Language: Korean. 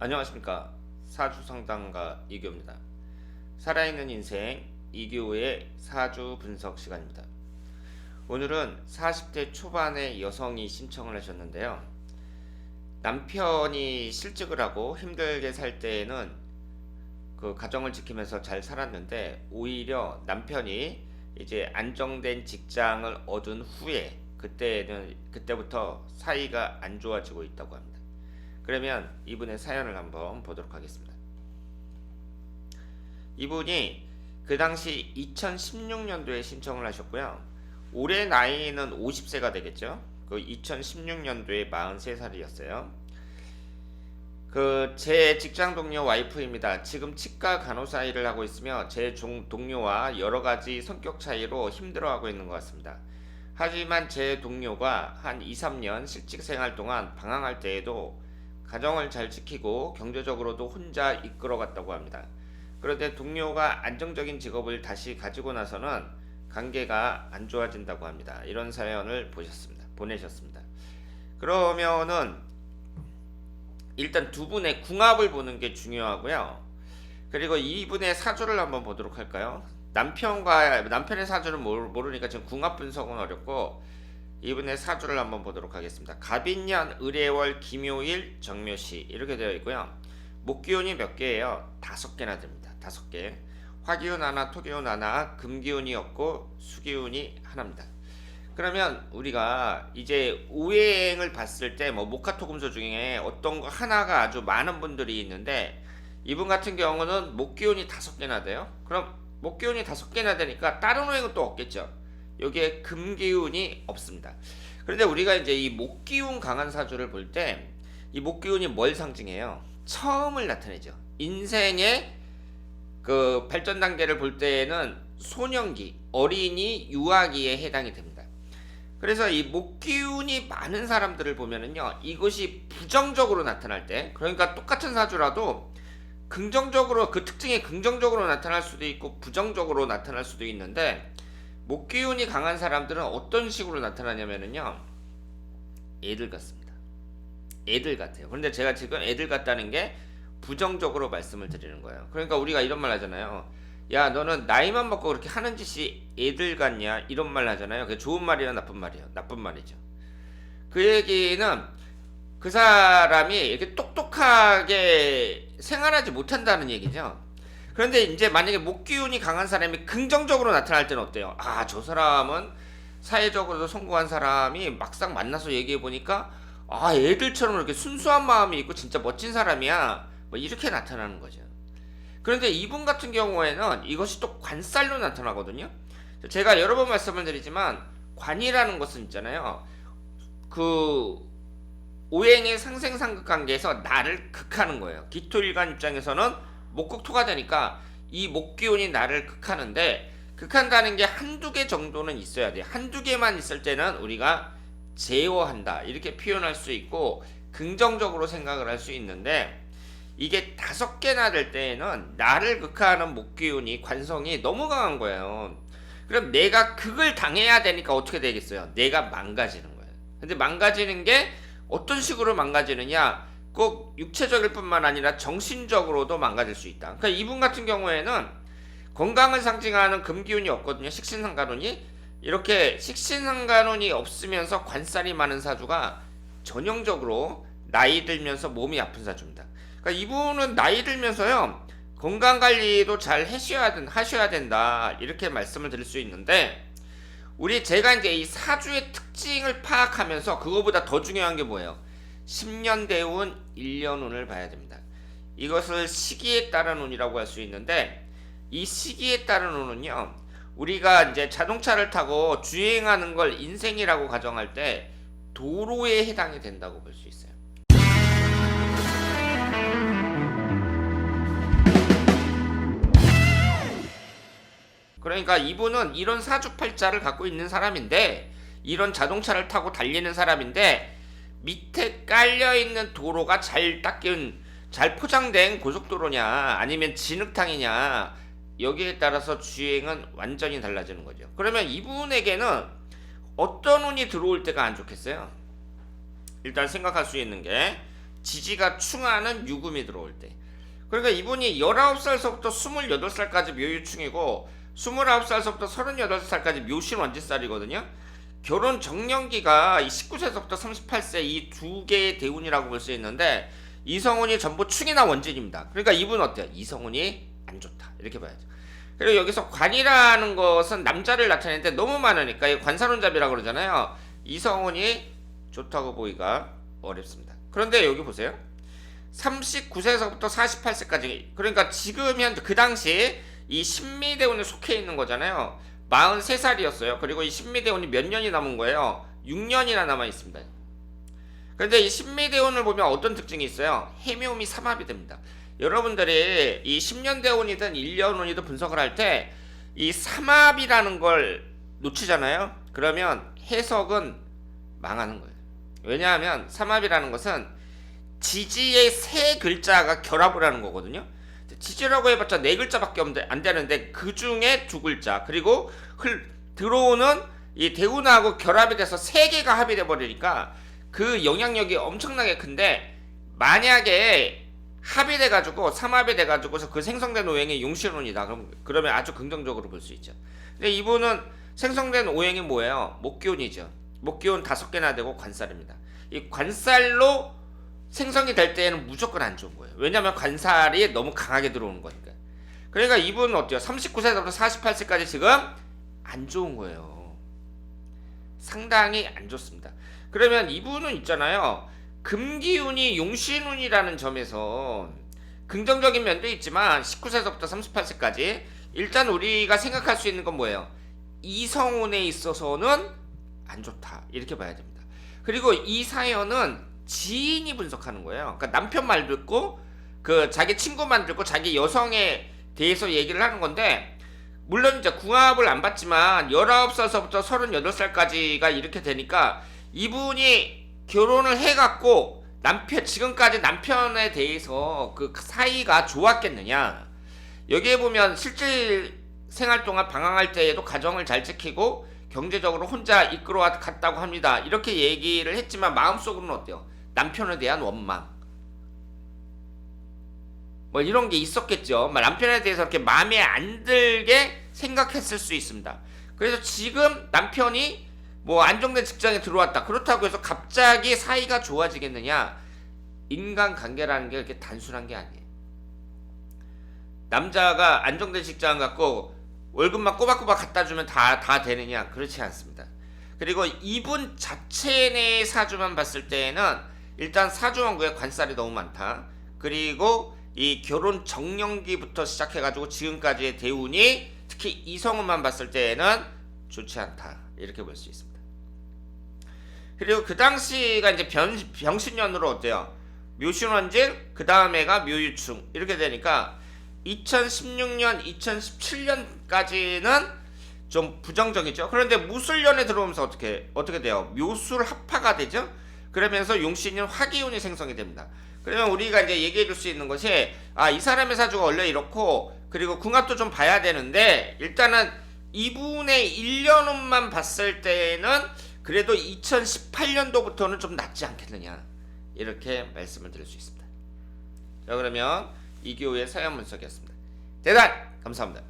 안녕하십니까 사주 상담가 이교입니다. 살아있는 인생 이교의 사주 분석 시간입니다. 오늘은 40대 초반의 여성이 신청을 하셨는데요. 남편이 실직을 하고 힘들게 살 때에는 그 가정을 지키면서 잘 살았는데 오히려 남편이 이제 안정된 직장을 얻은 후에 그때는 그때부터 사이가 안 좋아지고 있다고 합니다. 그러면 이분의 사연을 한번 보도록 하겠습니다. 이분이 그 당시 2016년도에 신청을 하셨고요. 올해 나이는 50세가 되겠죠. 그 2016년도에 43살이었어요. 그 제 직장 동료 와이프입니다. 지금 치과 간호사 일을 하고 있으며 제 종- 동료와 여러 가지 성격 차이로 힘들어하고 있는 것 같습니다. 하지만 제 동료가 한 2, 3년 실직 생활 동안 방황할 때에도 가정을 잘 지키고 경제적으로도 혼자 이끌어갔다고 합니다. 그런데 동료가 안정적인 직업을 다시 가지고 나서는 관계가 안 좋아진다고 합니다. 이런 사연을 보셨습니다. 보내셨습니다. 그러면은 일단 두 분의 궁합을 보는 게 중요하고요. 그리고 이분의 사주를 한번 보도록 할까요? 남편과 남편의 모르- 모르니까 지금 궁합 분석은 어렵고 이분의 사주를 한번 보도록 하겠습니다. 갑인년, 을해월, 김요일, 정묘시 이렇게 되어 있고요. 목기운이 몇 개예요? 다섯 개나 됩니다. 다섯 개. 화기운 하나, 토기운 하나, 금기운이 없고 수기운이 하나입니다. 그러면 우리가 이제 오행을 봤을 때 뭐 목화토금소 중에 어떤 거 하나가 아주 많은 분들이 있는데 이분 같은 경우는 목기운이 다섯 개나 돼요. 그럼 목기운이 다섯 개나 되니까 다른 오행은 또 없겠죠. 여기에 금기운이 없습니다. 그런데 우리가 이제 이 목기운 강한 사주를 볼 때 이 목기운이 뭘 상징해요? 처음을 나타내죠. 인생의 그 발전 단계를 볼 때에는 소년기, 어린이, 유아기에 해당이 됩니다. 그래서 이 목기운이 많은 사람들을 보면은요, 이것이 부정적으로 나타날 때, 그러니까 똑같은 사주라도 긍정적으로 그 특징이 긍정적으로 나타날 수도 있고 부정적으로 나타날 수도 있는데 목기운이 강한 사람들은 어떤 식으로 나타나냐면은요, 애들 같습니다. 애들 같아요. 그런데 제가 지금 애들 같다는 게 부정적으로 말씀을 드리는 거예요. 그러니까 우리가 이런 말 하잖아요. 야, 너는 나이만 먹고 그렇게 하는 짓이 애들 같냐? 이런 말 하잖아요. 그게 좋은 말이야, 나쁜 말이에요? 나쁜 말이죠. 그 얘기는 그 사람이 이렇게 똑똑하게 생활하지 못한다는 얘기죠. 그런데 이제 만약에 목기운이 강한 사람이 긍정적으로 나타날 때는 어때요? 아, 저 사람은 사회적으로도 성공한 사람이 막상 만나서 얘기해 보니까 아, 애들처럼 이렇게 순수한 마음이 있고 진짜 멋진 사람이야. 뭐 이렇게 나타나는 거죠. 그런데 이분 같은 경우에는 이것이 또 관살로 나타나거든요. 제가 여러 번 말씀을 드리지만 관이라는 것은 있잖아요. 그 오행의 상생상극 관계에서 나를 극하는 거예요. 기토일간 입장에서는 목극토가 되니까 이 목기운이 나를 극하는데 극한다는 게 한두 개 정도는 있어야 돼. 한두 개만 있을 때는 우리가 제어한다. 이렇게 표현할 수 있고 긍정적으로 생각을 할 수 있는데 이게 다섯 개나 될 때에는 나를 극하는 목기운이 관성이 너무 강한 거예요. 그럼 내가 극을 당해야 되니까 어떻게 되겠어요? 내가 망가지는 거예요. 근데 망가지는 게 어떤 식으로 망가지느냐? 꼭 육체적일 뿐만 아니라 정신적으로도 망가질 수 있다. 그러니까 이분 같은 경우에는 건강을 상징하는 금기운이 없거든요. 식신상간운이 이렇게 식신상간운이 없으면서 관살이 많은 사주가 전형적으로 나이 들면서 몸이 아픈 사주입니다. 그러니까 이분은 나이 들면서요 건강 관리도 잘 하셔야 된 하셔야 된다 이렇게 말씀을 드릴 수 있는데 우리 제가 이제 이 사주의 특징을 파악하면서 그거보다 더 중요한 게 뭐예요? 10년 대운, 1년 운을 봐야 됩니다. 이것을 시기에 따른 운이라고 할 수 있는데 이 시기에 따른 운은요. 우리가 이제 자동차를 타고 주행하는 걸 인생이라고 가정할 때 도로에 해당이 된다고 볼 수 있어요. 그러니까 이분은 이런 사주팔자를 갖고 있는 사람인데 이런 자동차를 타고 달리는 사람인데 밑에 깔려 있는 도로가 잘 닦인 잘 포장된 고속도로냐 아니면 진흙탕이냐 여기에 따라서 주행은 완전히 달라지는 거죠. 그러면 이분에게는 어떤 운이 들어올 때가 안 좋겠어요? 일단 생각할 수 있는 게 지지가 충하는 유금이 들어올 때. 그러니까 이분이 19살서부터 28살까지 묘유충이고 29살서부터 38살까지 묘신 원지살이거든요. 결혼 정년기가 19세서부터 38세 이 두 개의 대운이라고 볼 수 있는데 이성운이 전부 충이나 원진입니다. 그러니까 이분 어때요? 이성운이 안 좋다. 이렇게 봐야죠. 그리고 여기서 관이라는 것은 남자를 나타내는데 너무 많으니까 이 관사론잡이라고 그러잖아요. 이성운이 좋다고 보기가 어렵습니다. 그런데 여기 보세요. 39세에서부터 48세까지 그러니까 지금 현재 그 당시 이 신미대운에 속해 있는 거잖아요. 43살이었어요. 그리고 이 신미대운이 몇 년이 남은 거예요? 6년이나 남아 있습니다. 그런데 이 신미대운을 보면 어떤 특징이 있어요? 해묘음이 삼합이 됩니다. 여러분들이 이 10년 대운이든 1년 운이든 분석을 할 때 이 삼합이라는 걸 놓치잖아요. 그러면 해석은 망하는 거예요. 왜냐하면 삼합이라는 것은 지지의 세 글자가 결합을 하는 거거든요. 지지라고 해봤자 네 글자밖에 안 되는데 그 중에 두 글자 그리고 흘 들어오는 이 대운하고 결합이 돼서 세 개가 합이 돼 버리니까 그 영향력이 엄청나게 큰데 만약에 합이 돼 가지고 삼합이 돼 가지고서 그 생성된 오행이 용신운이다. 그럼 그러면 아주 긍정적으로 볼 수 있죠. 근데 이분은 생성된 오행이 뭐예요? 목기운이죠. 목기운 다섯 개나 되고 관살입니다. 이 관살로 생성이 될 때에는 무조건 안 좋은 거예요. 왜냐하면 관살이 너무 강하게 들어오는 거니까. 그러니까 이분은 어때요? 39세부터 48세까지 지금 안 좋은 거예요. 상당히 안 좋습니다. 그러면 이분은 있잖아요. 금기운이 용신운이라는 점에서 긍정적인 면도 있지만 19세부터 38세까지 일단 우리가 생각할 수 있는 건 뭐예요? 이성운에 있어서는 안 좋다. 이렇게 봐야 됩니다. 그리고 이 사연은 지인이 분석하는 거예요. 그러니까 남편 말 듣고 그 자기 친구만 듣고 자기 여성에 대해서 얘기를 하는 건데 물론 이제 궁합을 안 봤지만 19살서부터 38살까지가 이렇게 되니까 이분이 결혼을 해갖고 남편 지금까지 남편에 대해서 그 사이가 좋았겠느냐. 여기에 보면 실질 생활 동안 방황할 때에도 가정을 잘 지키고 경제적으로 혼자 이끌어 갔다고 합니다. 이렇게 얘기를 했지만 마음속으로는 어때요 남편에 대한 원망 뭐 이런 게 있었겠죠. 뭐 남편에 대해서 이렇게 마음에 안 들게 생각했을 수 있습니다. 그래서 지금 남편이 뭐 안정된 직장에 들어왔다. 그렇다고 해서 갑자기 사이가 좋아지겠느냐? 인간 관계라는 게 그렇게 단순한 게 아니에요. 남자가 안정된 직장 갖고 월급만 꼬박꼬박 갖다 주면 다, 다 되느냐? 그렇지 않습니다. 그리고 이분 자체 내 사주만 봤을 때에는 일단 사주원구에 관살이 너무 많다. 그리고 이 결혼 정년기부터 시작해가지고 지금까지의 대운이 특히 이성운만 봤을 때에는 좋지 않다 이렇게 볼 수 있습니다. 그리고 그 당시가 이제 변, 병신년으로 어때요? 묘신원질 그 다음에가 묘유충 이렇게 되니까 2016년 2017년까지는 좀 부정적이죠. 그런데 무술년에 들어오면서 어떻게 어떻게 돼요? 묘술 합파가 되죠. 그러면서 용신인 화기운이 생성이 됩니다. 그러면 우리가 이제 얘기해 줄 수 있는 것이 아 이 사람의 사주가 원래 이렇고 그리고 궁합도 좀 봐야 되는데 일단은 이분의 1년운만 봤을 때는 그래도 2018년도부터는 좀 낫지 않겠느냐 이렇게 말씀을 드릴 수 있습니다. 자 그러면 이교의 사연 분석이었습니다. 대단 감사합니다.